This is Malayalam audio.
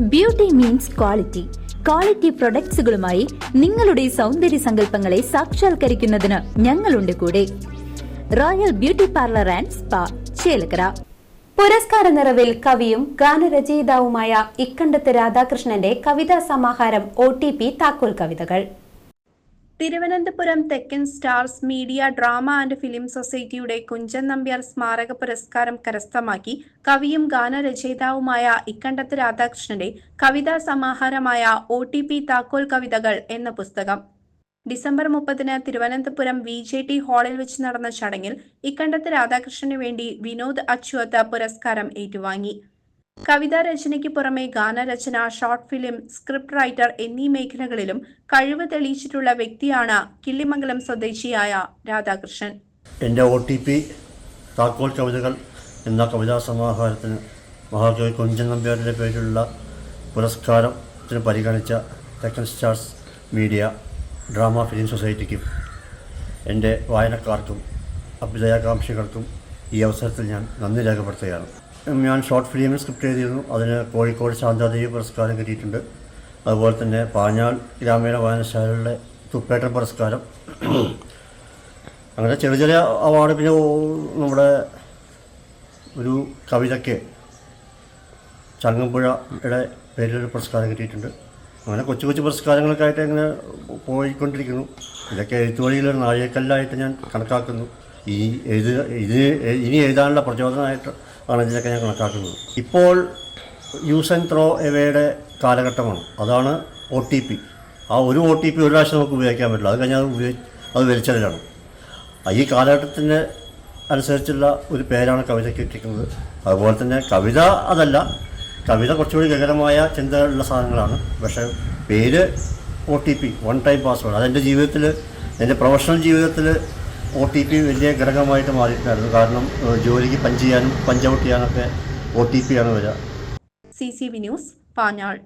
ബ്യൂട്ടി മീൻസ് ക്വാളിറ്റി ക്വാളിറ്റി പ്രൊഡക്ട്സുകളുമായി നിങ്ങളുടെ സൗന്ദര്യ സങ്കല്പങ്ങളെ സാക്ഷാത്കരിക്കുന്നതിന് ഞങ്ങളുണ്ട് കൂടെ. Royal beauty parlour and spa Chelakkara. പുരസ്കാര നിറവിൽ കവിയും ഗാനരചയിതാവുമായ ഇക്കണ്ടത്ത് രാധാകൃഷ്ണന്റെ കവിതാ സമാഹാരം ഒ ടി പി താക്കോൽ കവിതകൾ. Thiruvananthapuram Thekkan stars media drama and film സൊസൈറ്റിയുടെ കുഞ്ചൻ നമ്പ്യാർ സ്മാരക പുരസ്കാരം കരസ്ഥമാക്കി കവിയും ഗാനരചയിതാവുമായ ഇക്കണ്ടത്ത് രാധാകൃഷ്ണന്റെ കവിതാ സമാഹാരമായ ഒ ടി പി താക്കോൽ കവിതകൾ എന്ന പുസ്തകം. ഡിസംബർ മുപ്പതിന് തിരുവനന്തപുരം വി ജെ ടി ഹാളിൽ വെച്ച് നടന്ന ചടങ്ങിൽ ഇക്കണ്ടത്ത് രാധാകൃഷ്ണന് വേണ്ടി വിനോദ് അച്യുത പുരസ്കാരം ഏറ്റുവാങ്ങി. കവിതാ രചനയ്ക്ക് പുറമെ ഗാനരചന ഷോർട്ട് ഫിലിം സ്ക്രിപ്റ്റ് റൈറ്റർ എന്നീ മേഖലകളിലും കഴിവ് തെളിയിച്ചിട്ടുള്ള വ്യക്തിയാണ് കിള്ളിമംഗലം സ്വദേശിയായ രാധാകൃഷ്ണൻ. എന്റെ ഒ ടി പി താക്കോൽ കവിതകൾ എന്ന കവിതാ സമാഹാരത്തിന് മഹാകവി കുഞ്ചൻ നമ്പ്യാരുടെ പേരിലുള്ള പുരസ്കാരത്തിന് പരിഗണിച്ച Thekkan stars media drama film സൊസൈറ്റിക്കും എന്റെ വായനക്കാർക്കും അഭ്യുദയാകാംക്ഷികൾക്കും ഈ അവസരത്തിൽ ഞാൻ നന്ദി രേഖപ്പെടുത്തുകയാണ്. ഞാൻ ഷോർട്ട് ഫിലിമിൽ സ്ക്രിപ്റ്റ് എഴുതിയിരുന്നു. അതിന് കോഴിക്കോട് ശാന്താദേവി പുരസ്കാരം കിട്ടിയിട്ടുണ്ട്. അതുപോലെ തന്നെ പാഞ്ഞാൾ ഗ്രാമീണ വായനശാലയിലെ തുപ്പേട്ടൻ പുരസ്കാരം. അങ്ങനെ ചെറിയ ചെറിയ അവാർഡ് പിന്നെ നമ്മുടെ ഒരു കവിതയ്ക്ക് ചങ്ങമ്പുഴയുടെ പേരിലൊരു പുരസ്കാരം കിട്ടിയിട്ടുണ്ട്. അങ്ങനെ കൊച്ചു കൊച്ചു പുരസ്കാരങ്ങളൊക്കെ ആയിട്ട് ഇങ്ങനെ പോയിക്കൊണ്ടിരിക്കുന്നു. ഇതൊക്കെ എഴുത്തുവഴിയിലൊരു നാഴികക്കല്ലായിട്ട് ഞാൻ കണക്കാക്കുന്നു. ഈ എഴുത ഇത് ഇനി എഴുതാനുള്ള പ്രചോദനമായിട്ട് ആണ് ഇതിനൊക്കെ ഞാൻ കണക്കാക്കുന്നത്. ഇപ്പോൾ യൂസ് ആൻഡ് ത്രോ എവയുടെ കാലഘട്ടമാണ്. അതാണ് ഒ ടി പി. ആ ഒരു ഒ ടി പി ഒരു പ്രാവശ്യം നമുക്ക് ഉപയോഗിക്കാൻ പറ്റില്ല. അത് കഴിഞ്ഞാൽ അത് ഉപയോഗി അത് വലിച്ചെറിയലാണ്. ഈ കാലഘട്ടത്തിന് അനുസരിച്ചുള്ള ഒരു പേരാണ് കവിതയ്ക്ക് ഇട്ടിരിക്കുന്നത് അതുപോലെ തന്നെ കവിത അതല്ല കവിത കുറച്ചുകൂടി ഗഹരമായ ചിന്തകളുള്ള സാധനങ്ങളാണ്. പക്ഷേ പേര് O T P one time password അതെന്റെ ജീവിതത്തിൽ എന്റെ പ്രൊഫഷണൽ ജീവിതത്തിൽ ഒ ടി പി വലിയ ഘടകമായിട്ട് മാറിയിട്ടുണ്ടായിരുന്നു കാരണം ജോലിക്ക് പഞ്ച് ചെയ്യാനും പഞ്ച് ഔട്ട് ചെയ്യാനൊക്കെ ഒ ടി പി ആണ് വരിക. C C V news Panjal.